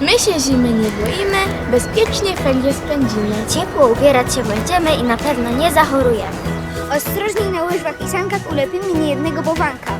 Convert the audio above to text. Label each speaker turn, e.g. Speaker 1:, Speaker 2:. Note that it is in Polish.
Speaker 1: My się zimy nie boimy, bezpiecznie ferie spędzimy.
Speaker 2: Ciepło ubierać się będziemy i na pewno nie zachorujemy. Ostrożniej na łyżwach i sankach ulepimy niejednego bowanka.